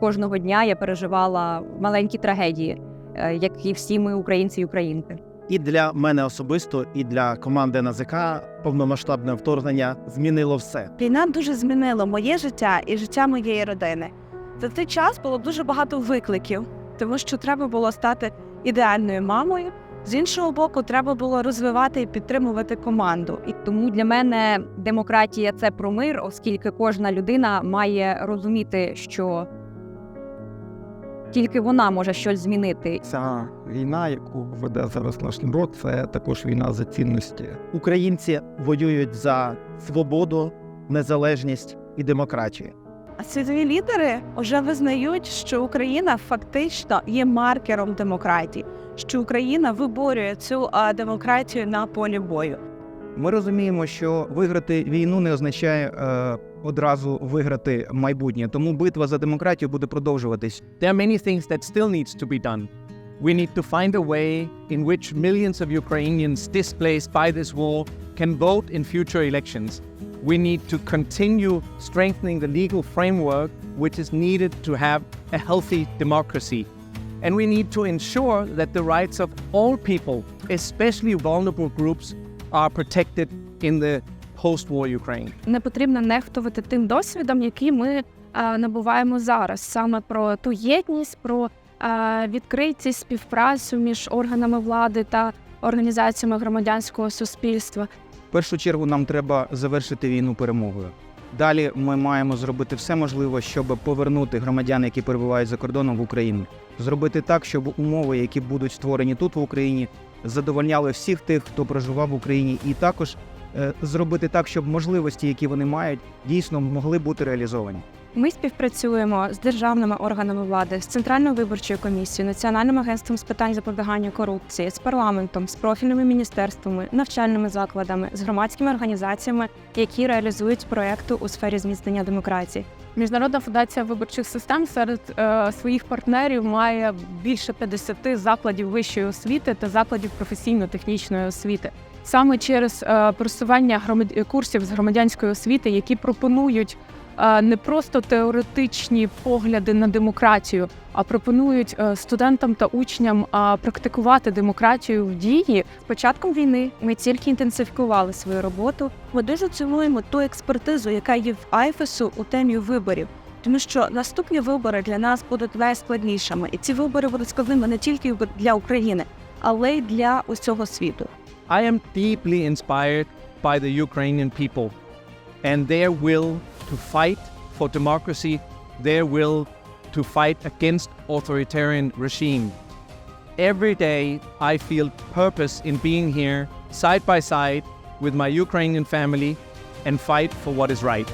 кожного дня я переживала маленькі трагедії, е, як і всі ми, українці і українки. І для мене особисто, і для команди НАЗК повномасштабне вторгнення змінило все. Війна дуже змінила моє життя і життя моєї родини. За цей час було дуже багато викликів, тому що треба було стати ідеальною мамою. З іншого боку, треба було розвивати і підтримувати команду. І Тому для мене демократія це про мир, оскільки кожна людина має розуміти, що тільки вона може щось змінити. Ця війна, яку веде зараз наш народ, це також війна за цінності. Українці воюють за свободу, незалежність і демократію. А світові лідери вже визнають, що Україна фактично є маркером демократії, що Україна виборює цю демократію на полі бою. Ми розуміємо, що виграти війну не означає е, одразу виграти майбутнє. Тому битва за демократію буде продовжуватись. There are many things that still needs to be done. We need to find a way in which millions of Ukrainians displaced by this war can vote in future elections. We need to continue strengthening the legal framework which is needed to have a healthy democracy. And we need to ensure that the rights of all people, especially vulnerable groups, are protected in the post-war Ukraine. не потрібно нехтувати тим досвідом, який ми е, набуваємо зараз, саме про ту єдність, про е, відкритість співпрацю між органами влади та організаціями громадянського суспільства. В першу чергу нам треба завершити війну перемогою. Далі ми маємо зробити все можливе, щоб повернути громадян, які перебувають за кордоном в Україну, зробити так, щоб умови, які будуть створені тут в Україні, задовольняли всіх тих, хто проживав в Україні, і також е, зробити так, щоб можливості, які вони мають, дійсно могли бути реалізовані. Ми співпрацюємо з державними органами влади, з центральною виборчою комісією, національним агентством з питань запобігання корупції, з парламентом, з профільними міністерствами, навчальними закладами, з громадськими організаціями, які реалізують проекти у сфері зміцнення демократії. Міжнародна фундація виборчих систем серед е, своїх партнерів має більше 50 закладів вищої освіти та закладів професійно-технічної освіти. Саме через е, просування громад... курсів з громадянської освіти, які пропонують не просто теоретичні погляди на демократію, а пропонують е, студентам та учням е, практикувати демократію в дії. З початком війни ми тільки інтенсифікували свою роботу. Ми дуже цінуємо ту експертизу, яка є в Айфесу у темі виборів. Тому що наступні вибори для нас будуть найскладнішими, і ці вибори будуть складними не тільки для України, але й для усього світу. I am deeply inspired by the Ukrainian people and their will to fight for democracy, their will to fight against authoritarian regime. Every day I feel purpose in being here side by side with my Ukrainian family and fight for what is right.